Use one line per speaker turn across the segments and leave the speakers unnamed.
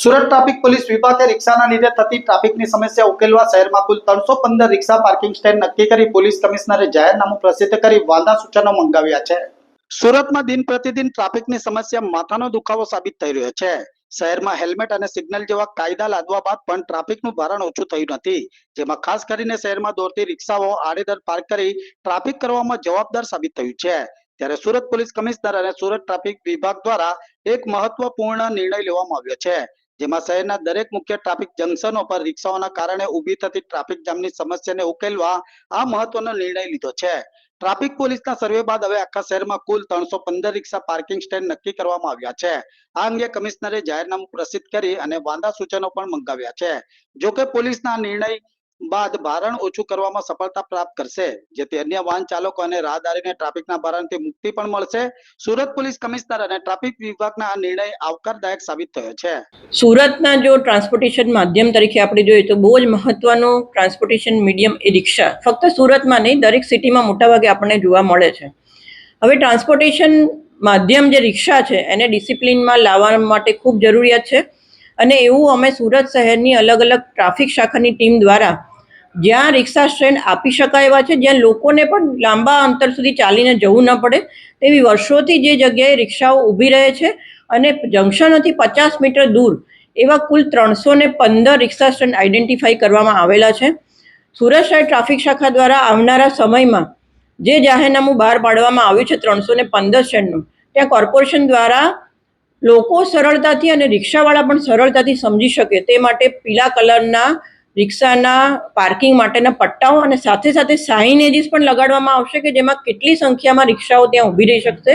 Surat traffic police વિભાગે રિક્ષાના લીધે થતી ટ્રાફિકની સમસ્યા ઉકેલવા શહેરમાં કુલ ત્રણસો પંદર રિક્ષા પાર્કિંગ સ્ટેન્ડ નક્કી કરી પોલીસ કમિશનરે જાહેરનામું પ્રસિદ્ધ કરી વાલના સૂચનો મંગાવ્યા છે. સુરતમાં દિન પ્રતિદિન ટ્રાફિકની સમસ્યા માથાનો દુખાવો સાબિત થઈ રહ્યો છે. શહેરમાં હેલ્મેટ અને સિગ્નલ જેવા કાયદા લાદવા બાદ પણ ટ્રાફિકનું ભારણ ઓછું થયું નથી. જેમાં ખાસ કરીને શહેરમાં દોડતી રિક્ષાઓ આડેધડ પાર્ક કરી ટ્રાફિક કરવામાં જવાબદાર સાબિત થયું છે. ત્યારે સુરત પોલીસ કમિશનર અને સુરત ટ્રાફિક વિભાગ દ્વારા એક મહત્વપૂર્ણ નિર્ણય લેવામાં આવ્યો છે. જેમાં શહેરના દરેક મુખ્ય ટ્રાફિક જંકશનો પર રિક્ષાઓના કારણે ઊભી થતી ટ્રાફિક જામની સમસ્યાને ઉકેલવા આ મહત્વનો નિર્ણય લીધો છે. ટ્રાફિક પોલીસના સર્વે બાદ હવે આખા શહેરમાં કુલ ત્રણસો પંદર રિક્ષા પાર્કિંગ સ્ટેન્ડ નક્કી કરવામાં આવ્યા છે. આ અંગે કમિશનરે જાહેરનામું પ્રસિદ્ધ કરી અને વાંધા સૂચનો પણ મંગાવ્યા છે. જોકે પોલીસના નિર્ણય બાદ ભારણ ઓછું કરવામાં સફળતા પ્રાપ્ત કરશે. જેથી અન્ય વાહન ચાલકો અને રાહદારીને ટ્રાફિકના ભારણથી મુક્તિ પણ મળશે. સુરત પોલીસ કમિશનર અને ટ્રાફિક વિભાગના આ નિર્ણય આવકારદાયક સાબિત થયો છે.
સુરતના જો ટ્રાન્સપોર્ટેશન માધ્યમ તરીકે આપણે જોઈએ તો બહુ જ મહત્વનું ટ્રાન્સપોર્ટેશન મીડિયમ એ રિક્ષા. ફક્ત સુરતમાં નહીં, દરેક સિટીમાં મોટાભાગે આપણને જોવા મળે છે. હવે ટ્રાન્સપોર્ટેશન માધ્યમ જે રિક્ષા છે, એને ડિસિપ્લિનમાં લાવવા માટે ખૂબ જરૂરિયાત છે. અને એવું અમે સુરત શહેરની અલગ અલગ ટ્રાફિક શાખાની ટીમ દ્વારા જ્યાં રિક્ષા સ્ટેન્ડ આપી શકાય એવા છે, જ્યાં લોકોને પણ લાંબા અંતર સુધી ચાલીને જવું ન પડે, તેવી વર્ષોથી જે જગ્યાએ રિક્ષાઓ ઊભી રહે છે અને જંકશનોથી પચાસ મીટર દૂર એવા કુલ ત્રણસો ને પંદર રિક્ષા સ્ટેન્ડ આઈડેન્ટિફાઈ કરવામાં આવેલા છે. સુરત શહેર ટ્રાફિક શાખા દ્વારા આવનારા સમયમાં જે જાહેરનામું બહાર પાડવામાં આવ્યું છે, ત્રણસો ને પંદર સ્ટેન્ડનું, ત્યાં કોર્પોરેશન દ્વારા લોકો સરળતાથી અને રિક્ષાવાળા પણ સરળતાથી સમજી શકે તે માટે પીળા કલરના રિક્ષાના પાર્કિંગ માટેના પટ્ટાઓ અને સાથે સાથે સાઇનેજીસ પણ લગાડવામાં આવશે કે જેમાં કેટલી સંખ્યામાં રિક્ષાઓ ત્યાં ઊભી રહી શકશે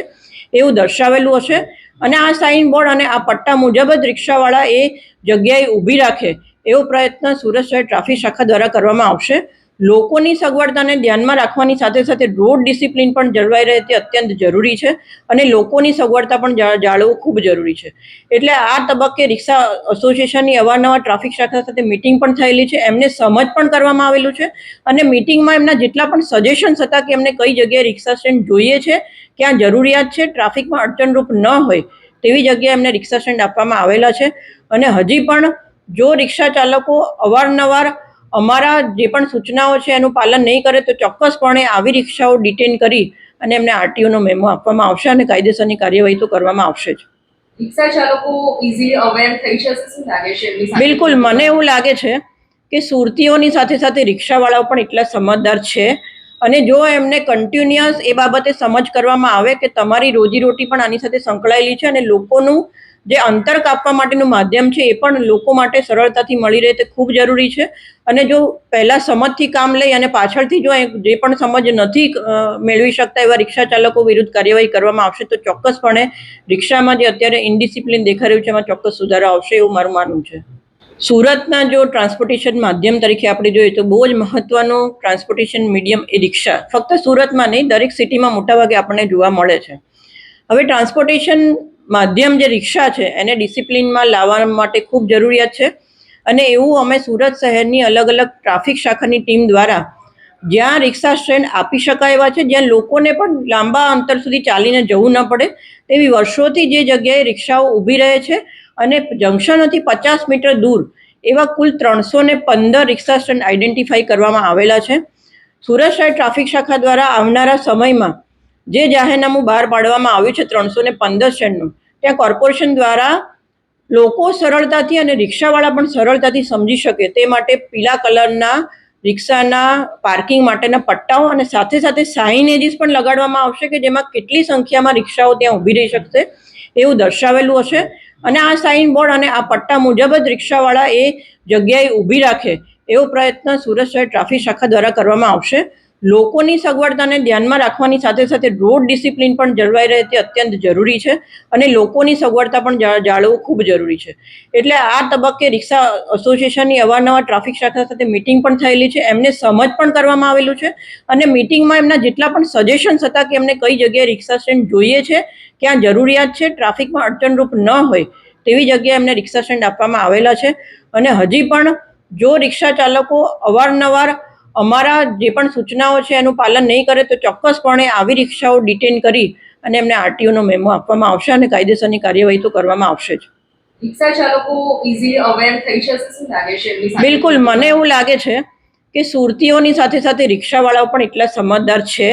એવું દર્શાવેલું હશે. અને આ સાઇન બોર્ડ અને આ પટ્ટા મુજબ જ રિક્ષાવાળા એ જગ્યાએ ઊભી રાખે એવો પ્રયત્ન સુરત શહેર ટ્રાફિક શાખા દ્વારા કરવામાં આવશે. લોકોની સગવડતાને ધ્યાનમાં રાખવાની સાથે સાથે રોડ ડિસિપ્લિન પણ જળવાઈ રહે તે અત્યંત જરૂરી છે અને લોકોની સગવડતા પણ જાળવવું ખૂબ જરૂરી છે. એટલે આ તબક્કે રિક્ષા એસોસિએશનની અવારનવાર ટ્રાફિક શાખા સાથે મિટિંગ પણ થયેલી છે. એમને સમજ પણ કરવામાં આવેલું છે અને મિટિંગમાં એમના જેટલા પણ સજેશન્સ હતા કે એમને કઈ જગ્યાએ રિક્ષા સ્ટેન્ડ જોઈએ છે, ક્યાં જરૂરિયાત છે, ટ્રાફિકમાં અડચણરૂપ ન હોય તેવી જગ્યાએ એમને રિક્ષા સ્ટેન્ડ આપવામાં આવેલા છે. અને હજી પણ જો રિક્ષા ચાલકો અવારનવાર અમારા જે પણ સૂચનાઓ છે એનું પાલન નહીં કરે તો ચોક્કસપણે આવી રિક્ષાઓ ડિટેન કરી અને એમને આરટીઓનો મેમો આપવામાં આવશે અને કાયદેસરની કાર્યવાહી તો કરવામાં આવશે જ? બિલકુલ મને એવું લાગે છે કે સુરતીઓની સાથે સાથે રિક્ષાવાળાઓ પણ એટલા સમજદાર છે અને જો એમને કન્ટિન્યુઅસ એ બાબતે સમજ કરવામાં આવે કે તમારી રોજીરોટી પણ આની સાથે સંકળાયેલી છે અને લોકોનું જે અંતર કાપવા માટેનું માધ્યમ છે એ પણ લોકો માટે સરળતાથી મળી રહે તે ખૂબ જરૂરી છે. અને જો પહેલાં સમજથી કામ લઈ અને પાછળથી જો જે પણ સમજ નથી મેળવી શકતા એવા રિક્ષા ચાલકો વિરુદ્ધ કાર્યવાહી કરવામાં આવશે, તો ચોક્કસપણે રિક્ષામાં જે અત્યારે ઇન્ડિસિપ્લિન દેખાઈ રહ્યું છે, એમાં ચોક્કસ સુધારો આવશે એવું મારું માનવું છે. સુરતના જો ટ્રાન્સપોર્ટેશન માધ્યમ તરીકે આપણે જોઈએ તો બહુ જ મહત્વનું ટ્રાન્સપોર્ટેશન મીડિયમ એ રિક્ષા. ફક્ત સુરતમાં નહીં, દરેક સિટીમાં મોટાભાગે આપણને જોવા મળે છે. હવે ટ્રાન્સપોર્ટેશન માધ્યમ જે રિક્ષા છે, એને ડિસિપ્લિનમાં લાવવા માટે ખૂબ જરૂરિયાત છે. અને એવું અમે સુરત શહેરની અલગ અલગ ટ્રાફિક શાખાની ટીમ દ્વારા જ્યાં રિક્ષા સ્ટેન્ડ આપી શકાય એવા છે, જ્યાં લોકોને પણ લાંબા અંતર સુધી ચાલીને જવું ન પડે, તેવી વર્ષોથી જે જગ્યાએ રિક્ષાઓ ઊભી રહે છે અને જંકશનોથી પચાસ મીટર દૂર એવા કુલ ત્રણસો ને પંદર રિક્ષા સ્ટેન્ડ આઈડેન્ટિફાઈ કરવામાં આવેલા છે. સુરત શહેર ટ્રાફિક શાખા દ્વારા આવનારા સમયમાં જે જાહેરનામું બહાર પાડવામાં આવ્યું છે ત્રણસો ને પંદર સ્ટેન્ડનું, ત્યાં કોર્પોરેશન દ્વારા લોકો સરળતાથી અને રિક્ષાવાળા પણ સરળતાથી સમજી શકે તે માટે પીલા કલરના રિક્ષાના પાર્કિંગ માટેના પટ્ટાઓ અને સાથે સાથે સાઇનેજીસ પણ લગાડવામાં આવશે કે જેમાં કેટલી સંખ્યામાં રિક્ષાઓ ત્યાં ઊભી રહી શકશે. એવું દર્શાવેલું હશે. અને આ સાઇન બોર્ડ અને આ પટ્ટા મુજબ જ રિક્ષાવાળા એ જગ્યાએ ઊભી રાખે એવો પ્રયત્ન સુરત શહેર ટ્રાફિક શાખા દ્વારા કરવામાં આવશે. લોકોની સગવડતાને ધ્યાનમાં રાખવાની સાથે સાથે રોડ ડિસિપ્લિન પણ જળવાઈ રહે તે અત્યંત જરૂરી છે અને લોકોની સગવડતા પણ જાળવવું ખૂબ જરૂરી છે. એટલે આ તબક્કે રિક્ષા એસોસિએશનની અવારનવાર ટ્રાફિક શાખા સાથે મિટિંગ પણ થયેલી છે. એમને સમજ પણ કરવામાં આવેલું છે અને મિટિંગમાં એમના જેટલા પણ સજેશન્સ હતા કે એમને કઈ જગ્યાએ રિક્ષા સ્ટેન્ડ જોઈએ છે, ક્યાં જરૂરિયાત છે, ટ્રાફિકમાં અડચણરૂપ ન હોય તેવી જગ્યાએ એમને રિક્ષા સ્ટેન્ડ આપવામાં આવેલા છે. અને હજી પણ જો રિક્ષા ચાલકો અવારનવાર અમારા જે પણ સૂચનાઓ છે એનું પાલન નહીં કરે તો ચોક્કસપણે આવી રિક્ષાઓ ડિટેન કરી અને એમને આરટીઓનો મેમો આપવામાં આવશે અને કાયદેસરની કાર્યવાહી તો કરવામાં આવશે જ.
રિક્ષા ચાલકો ઇઝીલી અવેર થઈ જશે શું લાગે છે
બિલકુલ મને એવું લાગે છે કે સુરતીઓની સાથે સાથે રિક્ષાવાળાઓ પણ એટલા સમજદાર છે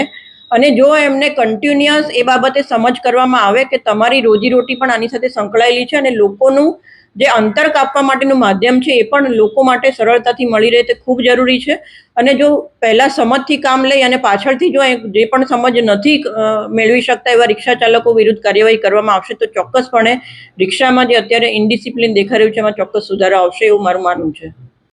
અને જો એમને કન્ટિન્યુઅસ એ બાબતે સમજ કરવામાં આવે કે તમારી રોજીરોટી પણ આની સાથે સંકળાયેલી છે અને લોકોનું જે અંતર કાપવા માટેનું માધ્યમ છે એ પણ લોકો માટે સરળતાથી મળી રહે તે ખૂબ જરૂરી છે. અને જો પહેલાં સમજથી કામ લઈ અને પાછળથી જો જે પણ સમજ નથી મેળવી શકતા એવા રિક્ષા ચાલકો વિરુદ્ધ કાર્યવાહી કરવામાં આવશે, તો ચોક્કસપણે રિક્ષામાં જે અત્યારે ઇન્ડિસિપ્લિન દેખાઈ રહ્યું છે, એમાં ચોક્કસ સુધારો આવશે એવું મારું માનવું છે.